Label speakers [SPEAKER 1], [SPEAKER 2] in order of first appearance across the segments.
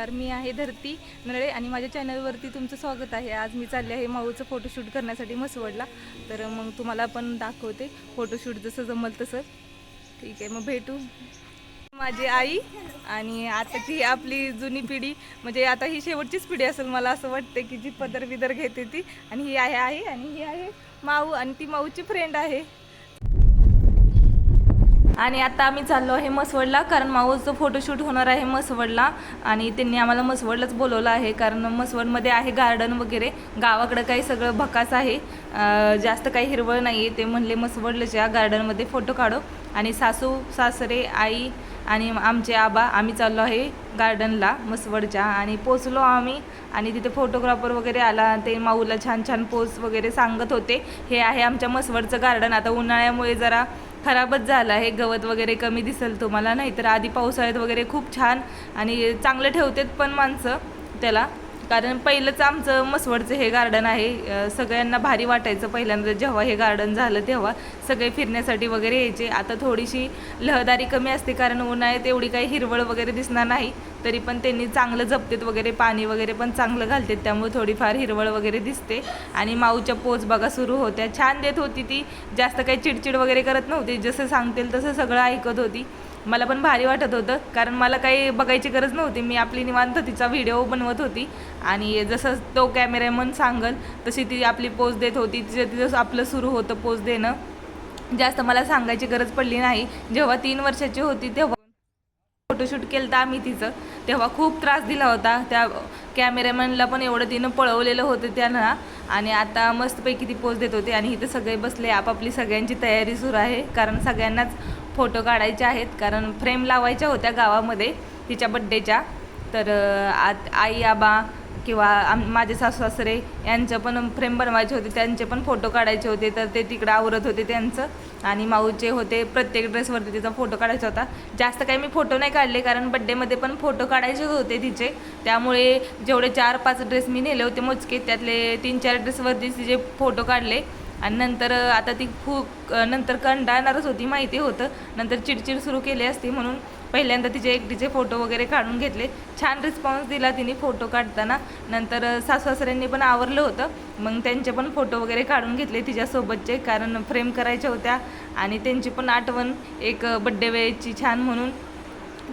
[SPEAKER 1] नमस्कार मी आहे धरती नळे आणि माझ्या चॅनलवरती तुमचं स्वागत आहे. आज मी चालले आहे माऊचं फोटोशूट करण्यासाठी मसवडला तर मग तुम्हाला पण दाखवते फोटोशूट जसं जमल तसं. ठीक आहे मग भेटू. माझी आई आणि आताची आपली जुनी पिढी म्हणजे आता ही शेवटचीच पिढी असेल मला असं वाटते की जी पदर विदर घेते ती. आणि ही आहे आई आणि ही आहे माऊ आणि ती माऊची फ्रेंड आहे. आणि आता आम्ही चाललो आहे मसवडला कारण माऊचं फोटोशूट होणार आहे मसवडला आणि त्यांनी आम्हाला मसवडलाच बोलवलं आहे कारण मसवडमध्ये आहे गार्डन वगैरे. गावाकडं काही सगळं भकास आहे. जास्त काही हिरवळ नाही आहे ते म्हणले मसवडल्याच्या गार्डनमध्ये फोटो काढो. आणि सासू सासरे आई आणि आमचे आबा आम्ही चाललो आहे गार्डनला मसवडच्या आणि पोचलो आम्ही. आणि तिथे फोटोग्राफर वगैरे आला. ते माऊला छान छान पोज वगैरे सांगत होते. हे आहे आमच्या मसवडचं गार्डन आता उन्हाळ्यामुळे जरा खराबच झालं आहे. गवत वगैरे कमी दिसेल तुम्हाला. नाही तर आधी पावसाळ्यात वगैरे खूप छान आणि चांगलं ठेवतात पण माणसं त्याला. कारण पहिलंच आमचं मसवडचं हे गार्डन आहे. सगळ्यांना भारी वाटायचं पहिल्यांदा जेव्हा हे गार्डन झालं तेव्हा. सगळे फिरण्यासाठी वगैरे यायचे. आता थोडीशी लहदारी कमी असते कारण उन्हाळ्यात एवढी काही हिरवळ वगैरे दिसणार नाही. तरी पण त्यांनी चांगलं जपतेत वगैरे पाणी वगैरे पण चांगलं घालतात. त्यामुळे थोडीफार हिरवळ वगैरे दिसते. आणि माऊच्या पोच बघा सुरू होत्या. छान देत होती ती. जास्त काही चिडचिड वगैरे करत नव्हती. जसं सांगतील तसं सगळं ऐकत होती. मला पण भारी वाटत होतं कारण मला काही बघायची गरज नव्हती. मी आपली निवांत तिचा व्हिडिओ बनवत होती. आणि जसं तो कॅमेरामन सांगल तशी ती आपली पोज देत होती. तिचं तिचं आपलं सुरू होतं पोज देणं. जास्त मला सांगायची गरज पडली नाही. जेव्हा तीन वर्षाची होती तेव्हा फोटोशूट केलं तर आम्ही तिचं. तेव्हा खूप त्रास दिला होता. त्या कॅमेरामॅनला पण एवढं तिनं पळवलेलं होतं त्यांना. आणि आता मस्तपैकी ती पोच देत होते. आणि इथं सगळे बसले. आपापली सगळ्यांची तयारी सुरू आहे. कारण सगळ्यांनाच फोटो काढायचे आहेत. कारण फ्रेम लावायच्या होत्या गावामध्ये तिच्या बड्डेच्या तर आत आई आबा किंवा आम माझे सासू सासरे यांचं पण फ्रेम बनवायचे होते. त्यांचे पण फोटो काढायचे होते. तर ते तिकडं आवरत होते त्यांचं. आणि माऊचे होते प्रत्येक ड्रेसवरती तिचा फोटो काढायचा होता. जास्त काही मी फोटो नाही काढले कारण बड्डेमध्ये पण फोटो काढायचे होते तिचे. त्यामुळे जेवढे चार पाच ड्रेस मी नेले होते मोजके त्यातले तीन चार ड्रेसवरती तिचे फोटो काढले. आणि नंतर आता ती खूप नंतर कंटाळणारच होती माहिती होतं. नंतर चिडचिड सुरू केली असती म्हणून पहिल्यांदा तिचे एकटीचे फोटो वगैरे काढून घेतले. छान रिस्पॉन्स दिला तिने फोटो काढताना. नंतर सासू सासऱ्यांनी पण आवरलं होतं. मग त्यांचे पण फोटो वगैरे काढून घेतले तिच्यासोबतचे कारण फ्रेम करायच्या होत्या. आणि त्यांची पण आठवण एक बड्डे वेळेची छान म्हणून.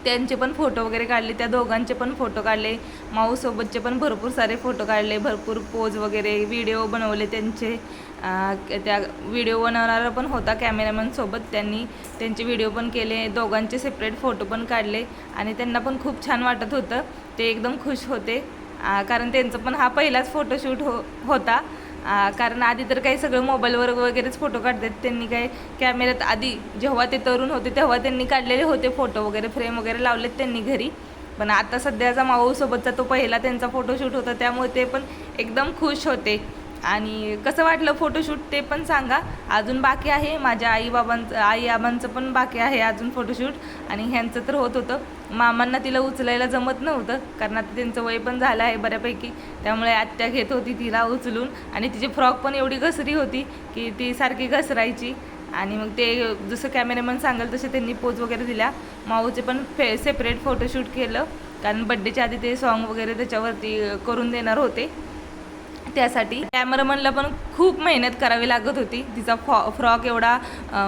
[SPEAKER 1] त्यांचे पण फोटो वगैरे काढले त्या दोघांचे पण फोटो काढले. माऊसोबतचे पण भरपूर सारे फोटो काढले भरपूर पोज वगैरे व्हिडिओ बनवले त्यांचे. त्या व्हिडिओ बनवणारा पण होता कॅमेरामॅनसोबत त्यांनी त्यांचे व्हिडिओ पण केले दोघांचे सेपरेट फोटो पण काढले आणि त्यांना पण खूप छान वाटत होतं. ते एकदम खुश होते. कारण त्यांचं पण हा पहिलाच फोटोशूट हो होता. कारण आधी तर काही सगळं मोबाईलवर वगैरेच फोटो काढतात. त्यांनी काय कॅमेऱ्यात आधी जेव्हा ते तरुण होते तेव्हा त्यांनी काढलेले होते फोटो वगैरे फ्रेम वगैरे लावलेत त्यांनी घरी. पण आता सध्याचा माऊसोबतचा तो पहिला त्यांचा फोटोशूट होता त्यामुळे ते पण एकदम खुश होते. आणि कसं वाटलं फोटोशूट ते पण सांगा. अजून बाकी आहे. माझ्या आई बाबांचं आई आबांचं पण बाकी आहे अजून फोटोशूट आणि ह्यांचं तर होत होतं. मामांना तिला उचलायला जमत नव्हतं. कारण आता त्यांचं वय पण झालं आहे बऱ्यापैकी. त्यामुळे आत्या घेत होती तिला उचलून. आणि तिची फ्रॉक पण एवढी घसरी होती की ती सारखी घसरायची. आणि मग ते जसं कॅमेरामॅन सांगाल तसे त्यांनी पोज वगैरे दिल्या माऊचे पण फे सेपरेट फोटोशूट केलं. कारण बड्डेच्या आधी ते सॉन्ग वगैरे त्याच्यावरती करून देणार होते. त्यासाठी. कॅमेरामनला पण खूप मेहनत करावी लागत होती. तिचा फॉ फ्रॉक एवढा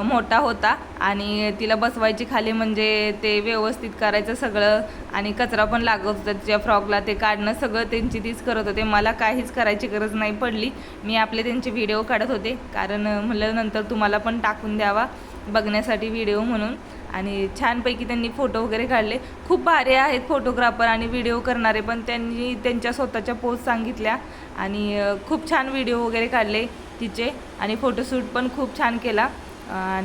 [SPEAKER 1] मोठा होता आणि तिला बसवायची खाली म्हणजे ते व्यवस्थित करायचं सगळं आणि कचरा पण लागत होता तिच्या फ्रॉकला. ते काढणं सगळं त्यांची तीच करत होते. मला काहीच करायची गरज नाही पडली. मी आपले त्यांचे व्हिडिओ काढत होते. कारण म्हणलं नंतर तुम्हाला पण टाकून द्यावा. बघण्यासाठी व्हिडिओ म्हणून. आणि छानपैकी त्यांनी फोटो वगैरे काढले. खूप भारी आहेत फोटोग्राफर आणि व्हिडिओ करणारे पण त्यांनी त्यांच्या स्वतःच्या पोस्ट सांगितल्या. आणि खूप छान व्हिडिओ वगैरे काढले तिचे. आणि फोटोशूट पण खूप छान केला. अ,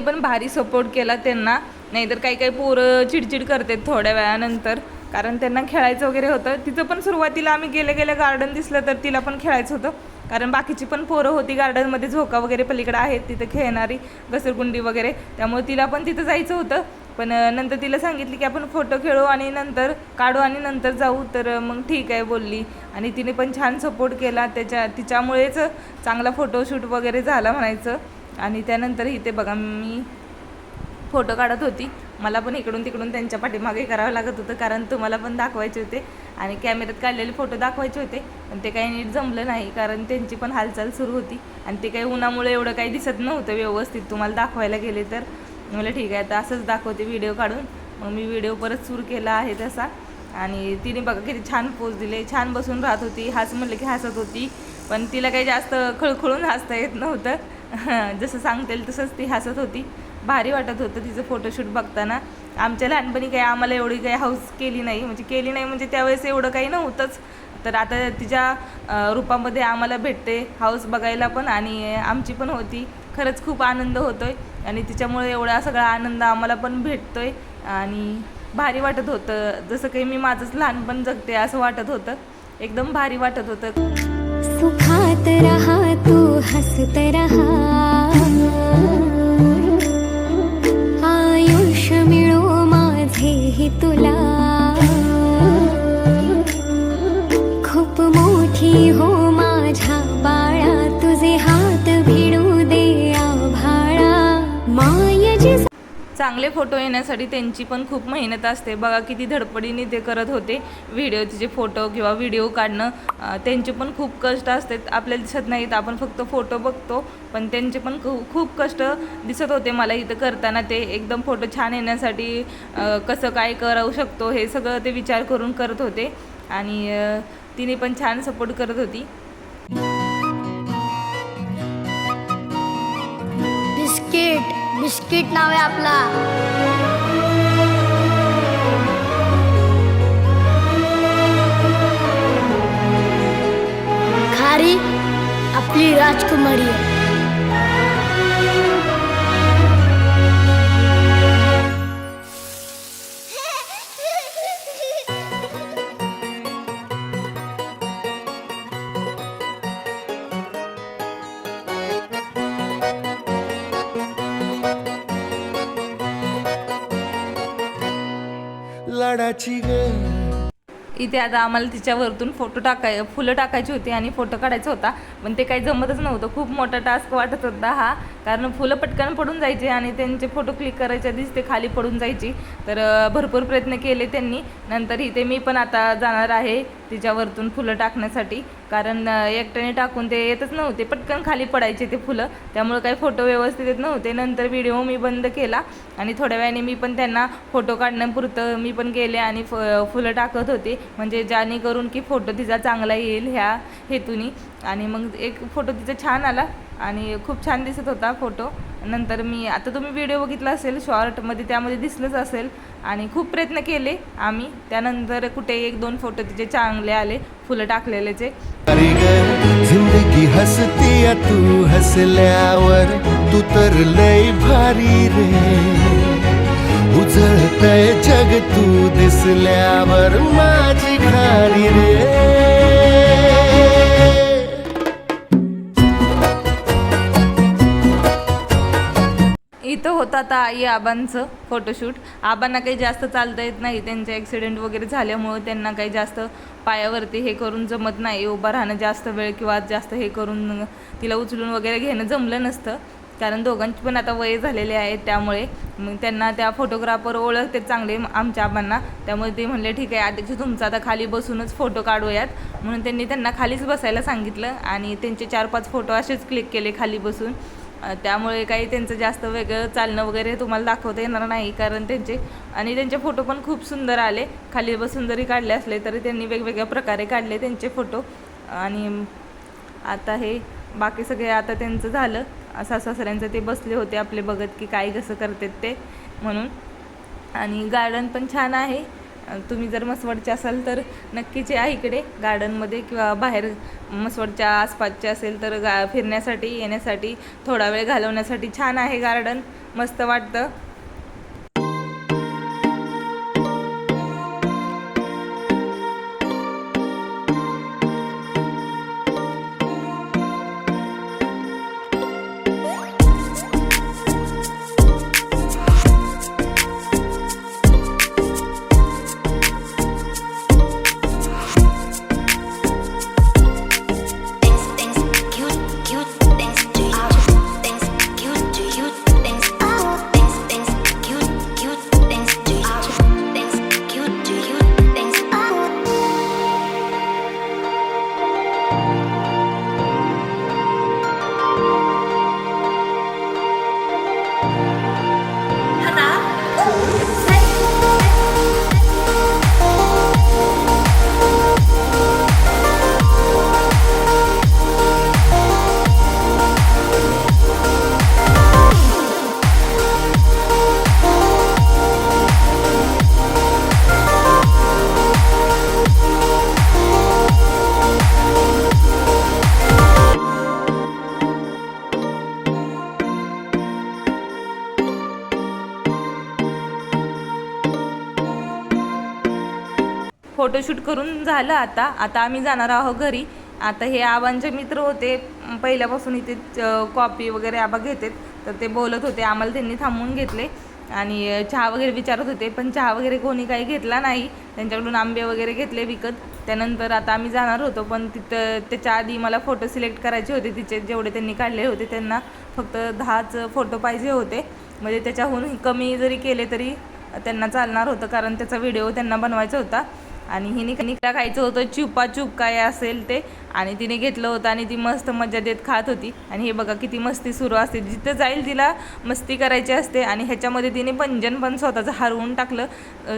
[SPEAKER 1] पण भारी सपोर्ट केला त्यांना. नाहीतर काही काही पोरं चिडचिड करतात थोड्या वेळानंतर. कारण त्यांना खेळायचं वगैरे होतं. तिचं पण सुरुवातीला आम्ही गेले गेले गार्डन दिसलं तर तिला पण खेळायचं होतं. कारण बाकीची पण पोरं होती गार्डनमध्ये झोका वगैरे पलीकडे आहेत तिथं खेळणारी घसरकुंडी वगैरे. त्यामुळे तिला पण तिथं जायचं होतं. पण नंतर तिला सांगितली की आपण फोटो खेळू आणि नंतर काढू आणि नंतर जाऊ. तर मग ठीक आहे बोलली. आणि तिने पण छान सपोर्ट केला. त्याच्या तिच्यामुळेच चांगला फोटोशूट वगैरे झाला म्हणायचं. आणि त्यानंतर इथे बघा मी फोटो काढत होती. मला पण इकडून तिकडून त्यांच्या पाठीमागे करावं लागत होतं कारण तुम्हाला पण दाखवायचे होते आणि कॅमेऱ्यात काढलेले फोटो दाखवायचे होते. पण ते काही नीट जमलं नाही कारण त्यांची पण हालचाल सुरू होती. आणि ते काही उन्हामुळे एवढं काही दिसत नव्हतं व्यवस्थित तुम्हाला दाखवायला गेले तर. मला ठीक आहे आता असंच दाखवते व्हिडिओ काढून. मग मी व्हिडिओ परत सुरू केला आहे तसा. आणि तिने बघा किती छान पोज दिले छान बसून राहत होती. हस म्हणलं की हसत होती पण तिला काही जास्त खळखळून हसता येत नव्हतं. जसं सांगता तसंच ती हसत होती. भारी वाटत होतं तिचं फोटोशूट बघताना. आमच्या लहानपणी काही आम्हाला एवढी काही हाऊस केली नाही. म्हणजे केली नाही म्हणजे त्यावेळेस एवढं काही नव्हतंच. तर आता तिच्या रूपामध्ये आम्हाला भेटते हाऊस बघायला पण आणि आमची पण होती. खरंच खूप आनंद होतो आहे आणि तिच्यामुळे एवढा सगळा आनंद आम्हाला पण भेटतो आहे आणि भारी वाटत होतं. जसं काही मी माझंच लहानपण जगते असं वाटत होतं. एकदम भारी वाटत होतं.
[SPEAKER 2] सुखात रहा तू हसत रहा. तुला खूप मो
[SPEAKER 1] चांगले फोटो येण्यासाठी त्यांची पण खूप मेहनत असते. बघा किती धडपडीने ते करत होते. व्हिडिओ तिचे फोटो किंवा व्हिडिओ काढणं त्यांचे पण खूप कष्ट असते. आपल्याला दिसत नाहीत आपण फक्त फोटो बघतो. पण त्यांचे पण खू- खूप कष्ट दिसत होते मला इथं करताना. ते एकदम फोटो छान येण्यासाठी कसं काय करू शकतो हे सगळं ते विचार करून करत होते. आणि तिने पण छान सपोर्ट करत होती.
[SPEAKER 3] बिस्किट. बिस्किट नाव आहे आपला. खारी आपली राजकुमारी आहे.
[SPEAKER 4] लाडाची ग.
[SPEAKER 1] इथे आता आम्हाला तिच्यावरतून फोटो टाकाय फुलं टाकायची होती आणि फोटो काढायचा होता. पण ते काही जमतच नव्हतं. खूप मोठा टास्क वाटत होता हा. कारण फुलं पटकन पडून जायचे आणि त्यांचे फोटो क्लिक करायच्या आधीच ते खाली पडून जायची. तर भरपूर प्रयत्न केले त्यांनी. नंतर इथे मी पण आता जाणार आहे. तिच्यावरतून फुलं टाकण्यासाठी. कारण एकट्याने टाकून ते येतच नव्हते. पटकन खाली पडायचे ते फुलं. त्यामुळे काही फोटो व्यवस्थित येत नव्हते. नंतर व्हिडिओ मी बंद केला. आणि थोड्या वेळाने मी पण त्यांना फोटो काढण्यापुरतं मी पण गेले आणि फ फुलं टाकत होते. म्हणजे जेणेकरून की फोटो तिचा चांगला येईल ह्या हेतूनी. आणि मग एक फोटो तिचा छान आला. आणि खूप छान दिसत होता फोटो नंतर मी आता तुम्ही व्हिडिओ बघितला असेल शॉर्टमध्ये त्यामध्ये दिसलंच असेल. आणि खूप प्रयत्न केले आम्ही. त्यानंतर कुठे एक दोन फोटो तिचे चांगले आले फुलं टाकलेलेचे.
[SPEAKER 4] अरे ग जिंदगी हसती तू हसल्यावर तू तर लय भारी रे. उजळतय जग तू दिसल्यावर माझी घारी रे.
[SPEAKER 1] होतं आता आई आबांचं फोटोशूट आबांना काही जास्त चालता येत नाही. त्यांचे ॲक्सिडेंट वगैरे झाल्यामुळं त्यांना काही जास्त पायावरती हे करून जमत नाही. उभं राहणं जास्त वेळ किंवा जास्त हे करून तिला उचलून वगैरे घेणं जमलं नसतं. कारण दोघांची पण आता वय झालेले आहेत त्यामुळे मग त्यांना त्या फोटोग्राफर ओळखते चांगले आमच्या आबांना. त्यामुळे ते म्हणले ठीक आहे आधीची तुमचा आता खाली बसूनच फोटो काढूयात. म्हणून त्यांनी त्यांना खालीच बसायला सांगितलं आणि त्यांचे चार पाच फोटो असेच क्लिक केले खाली बसून. त्यामुळे काही त्यांचं जास्त वेगळं चालणं वगैरे तुम्हाला दाखवता येणार नाही कारण त्यांचे आणि त्यांचे फोटो पण खूप सुंदर आले. खाली बसून जरी काढले असले तरी त्यांनी वेगवेगळ्या प्रकारे काढले त्यांचे फोटो. आणि आता हे बाकी सगळे आता त्यांचं झालं. सासू सासऱ्यांचं ते बसले होते आपले बघत की काय कसं करतात ते म्हणून. आणि गार्डन पण छान आहे. तुम्ही जर मसवडचे असाल तर नक्कीच या इकडे गार्डनमध्ये किंवा बाहेर मसवडच्या आसपासचे असेल तर गा फिरण्यासाठी येण्यासाठी थोडा वेळ घालवण्यासाठी छान आहे गार्डन. मस्त वाटतं. फोटोशूट करून झालं आता. आता आम्ही जाणार आहोत घरी. आता हे आबांचे मित्र होते. पहिल्यापासून इथे कॉफी वगैरे आबा घेतात. तर ते बोलत होते आम्हाला त्यांनी थांबवून घेतले. आणि चहा वगैरे विचारत होते पण चहा वगैरे कोणी काही घेतला नाही. त्यांच्याकडून आंबे वगैरे घेतले विकत. त्यानंतर आता आम्ही जाणार होतो पण तिथं त्याच्या आधी मला फोटो सिलेक्ट करायचे होते. तिचे जेवढे त्यांनी काढले होते त्यांना फक्त दहाच फोटो पाहिजे होते. म्हणजे त्याच्याहून कमी जरी केले तरी त्यांना चालणार होतं कारण त्याचा व्हिडिओ त्यांना बनवायचा होता. आणि हिने निकला खायचं होतं चुपा चुप काय असेल ते. आणि तिने घेतलं होतं आणि ती मस्त मजा देत खात होती. आणि हे बघा किती मस्ती सुरू असते. जिथं जाईल तिला मस्ती करायची असते. आणि ह्याच्यामध्ये तिने पंजन पण स्वतःचं हरवून टाकलं.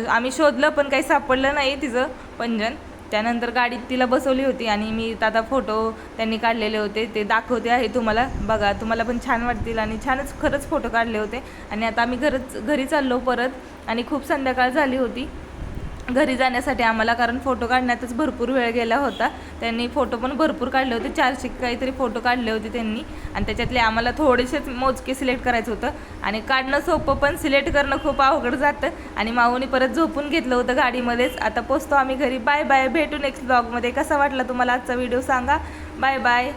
[SPEAKER 1] आम्ही शोधलं पण काही सापडलं नाही तिचं पंजन. त्यानंतर गाडीत तिला बसवली होती आणि मी आता फोटो त्यांनी काढलेले होते. ते दाखवते आहे तुम्हाला. बघा तुम्हाला पण छान वाटतील. आणि छानच खरंच फोटो काढले होते. आणि आता आम्ही घरच घरी चाललो परत. आणि खूप संध्याकाळ झाली होती. घरी जाण्यासाठी आम्हाला कारण फोटो काढण्यातच भरपूर वेळ गेला होता. त्यांनी फोटो पण भरपूर काढले होते. चारशे काहीतरी फोटो काढले होते त्यांनी. आणि त्याच्यातले आम्हाला थोडेसेच मोजके सिलेक्ट करायचं होतं. आणि काढणं सोपं पण सिलेक्ट करणं खूप अवघड जातं. आणि माऊनी परत झोपून घेतलं होतं गाडीमध्येच. आता पोचतो आम्ही घरी. Bye bye. भेटू नेक्स्ट ब्लॉगमध्ये कसा वाटला तुम्हाला आजचा व्हिडिओ सांगा. Bye bye.